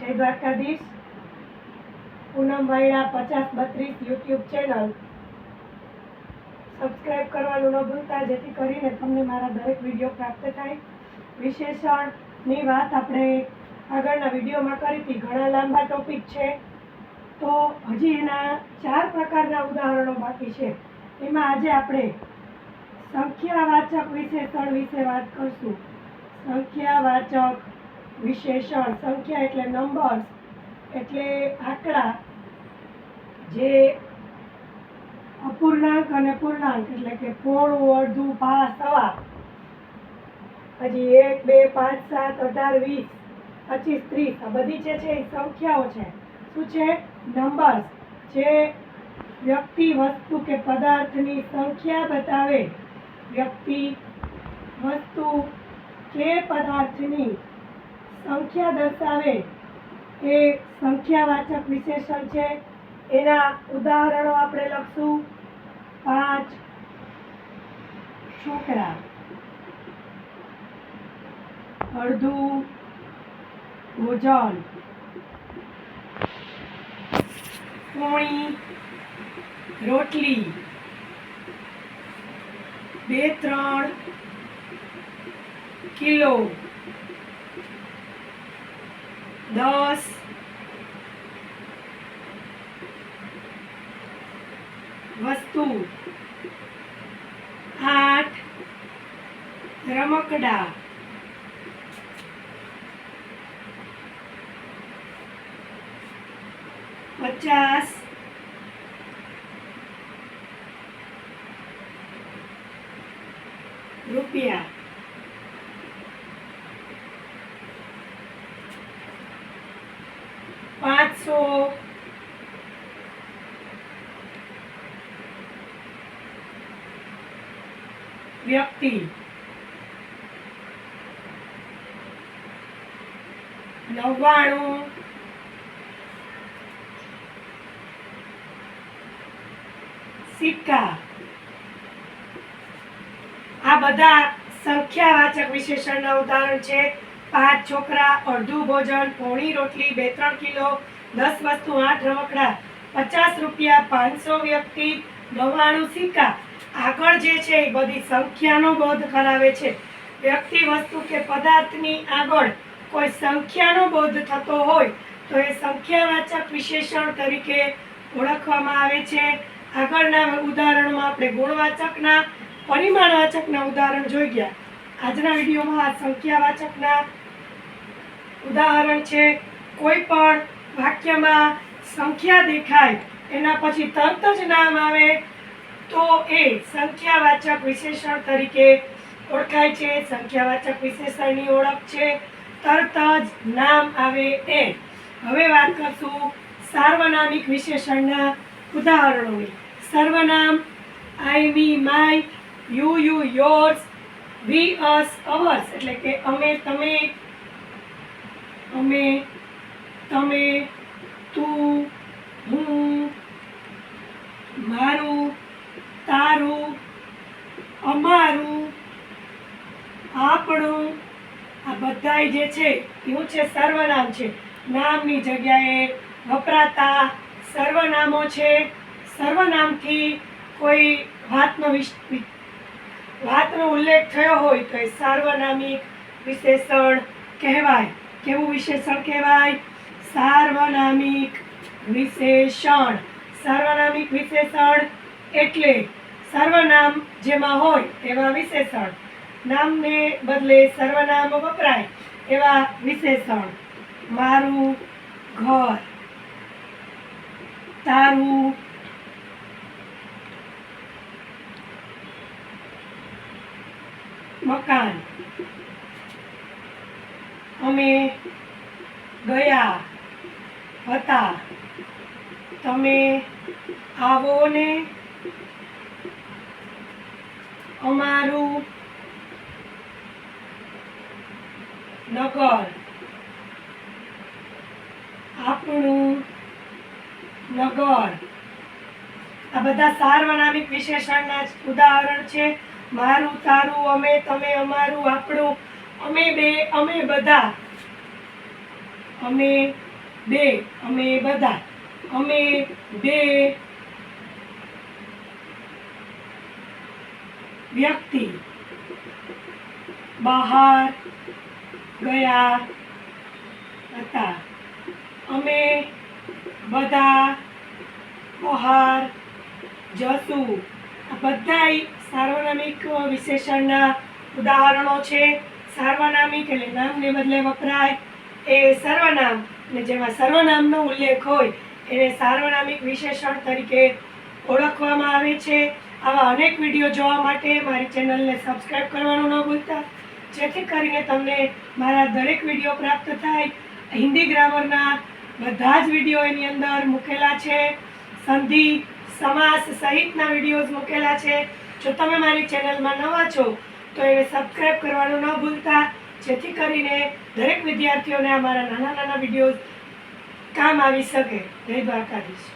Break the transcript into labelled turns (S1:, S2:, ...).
S1: જય દ્વારકાધીશ. પૂનમ વાયડા પચાસ બત્રીસ યુટ્યુબ ચેનલ. સબસ્ક્રાઈબ કરવાનું ન ભૂલતા, જેથી કરીને તમને મારા દરેક વીડિયો પ્રાપ્ત થાય. વિશેષણની વાત આપણે આગળના વિડીયોમાં કરી હતી. ઘણા લાંબા ટોપિક છે. તો હજી એના ચાર પ્રકારના ઉદાહરણો બાકી છે. એમાં આજે આપણે સંખ્યાવાચક વિશેષણ વિશે વાત કરશું. સંખ્યાવાચક વિશેષણ, સંખ્યા એટલે નંબર્સ એટલે આંકડા, જે અપૂર્ણાંક અને પૂર્ણાંક, એટલે કે પૂર્ણ, અડધું પા સવા. હજી એક, બે, પાંચ, સાત, અઢાર, વીસ, પચીસ, ત્રીસ, આ બધી જે છે એ સંખ્યાઓ છે. શું છે? નંબર્સ જે વ્યક્તિ, વસ્તુ કે પદાર્થની સંખ્યા બતાવે, વ્યક્તિ, વસ્તુ કે પદાર્થની સંખ્યા દર્શાવે એ સંખ્યાવાચક વિશેષણ છે. એના ઉદાહરણો આપણે લખશું. પાંચ છોકરા. અડધું ભોજન પોણી રોટલી. બે ત્રણ કિલો. દસ વસ્તુ. આઠ રમકડા. પચાસ. રૂપિયા. પાંચસો વ્યક્તિ. નવ્વાણું સિક્કા. આ બધા સંખ્યાવાચક વિશેષણના ઉદાહરણ છે. પાંચ છોકરા, અડધું ભોજન, પોણી, રોટલી, બે, ત્રણ કિલો દસ વસ્તુ, આઠ રમકડા, પચાસ રૂપિયા, પાંચસો વ્યક્તિ, નવ્વાણું સિક્કા. આગળ જે છે એ બધી સંખ્યાનો બોધ કરાવે છે. વ્યક્તિ વસ્તુ કે પદાર્થની આગળ કોઈ સંખ્યાનો બોધ થતો હોય, તો એ સંખ્યાવાચક વિશેષણ તરીકે ઓળખવામાં આવે છે. આગળના ઉદાહરણમાં આપણે ગુણવાચકના, પરિમાણવાચકના ઉદાહરણ જોઈ ગયા. આજના વિડીયોમાં આ સંખ્યાવાચકના ઉદાહરણ છે. કોઈ પણ વાક્યમાં સંખ્યા દેખાય, એના પછી તરત જ નામ આવે, તો એ સંખ્યાવાચક વિશેષણ તરીકે ઓળખાય છે. સંખ્યાવાચક વિશેષણની ઓળખ છે. તરત જ નામ આવે એ. હવે વાત કરશું સાર્વનામિક વિશેષણના ઉદાહરણોની. સર્વનામ I me my you you yours we us ours એટલે કે અમે, તમે, અમે તમે, તું, હું, મારું, તારું, અમારું, આપણું, આ બધાય જે છે, એવું છે, સર્વનામ છે. નામની જગ્યાએ વપરાતા સર્વનામો છે. સર્વનામથી કોઈ વાતનો વાતનો ઉલ્લેખ થયો હોય તો એ સાર્વનામિક વિશેષણ કહેવાય. કેવું વિશેષણ કહેવાય? સાર્વનામિક વિશેષણ. સાર્વનામિક વિશેષણ એટલે સર્વનામ જેમાં હોય એવા વિશેષણ. નામને બદલે સર્વનામ વપરાય એવા વિશેષણ. મારું ઘર. તારું મકાન. અમે ગયા. હતા. તમે આવો ને અમારું નગર. આપણું નગર. આ બધા સાર્વનામિક વિશેષણના ઉદાહરણ છે. મારું તારું, અમે, તમે, અમારું, આપણું. અમે બે, અમે બધા. અમે બે, અમે બધા, અમે બે વ્યક્તિ બહાર ગયા હતા. અમે બધા બહાર જશું. આ સાર્વનામિક વિશેષણના ઉદાહરણો છે. સાર્વનામિક એટલે નામને બદલે વપરાય. એ સર્વનામ અને જેમાં સર્વનામનો ઉલ્લેખ હોય, એને સાર્વનામિક વિશેષણ તરીકે ઓળખવામાં આવે છે. આવા અનેક વીડિયો જોવા માટે મારી ચેનલને સબસ્ક્રાઈબ કરવાનું ન ભૂલતા. જેથી કરીને તમને મારા દરેક વીડિયો પ્રાપ્ત થાય. હિન્દી ગ્રામરના બધા જ વીડિયો એની અંદર મૂકેલા છે. સંધિ સમાસ સહિતના વિડીયોઝ મૂકેલા છે. જો તમે મારી ચેનલમાં નવા છો, તો એને સબસ્ક્રાઈબ કરવાનું ન ભૂલતા. જેથી કરીને દરેક વિદ્યાર્થીઓને અમારા નાના નાના વીડિયો કામ આવી શકે. જય દ્વારકાધીશ.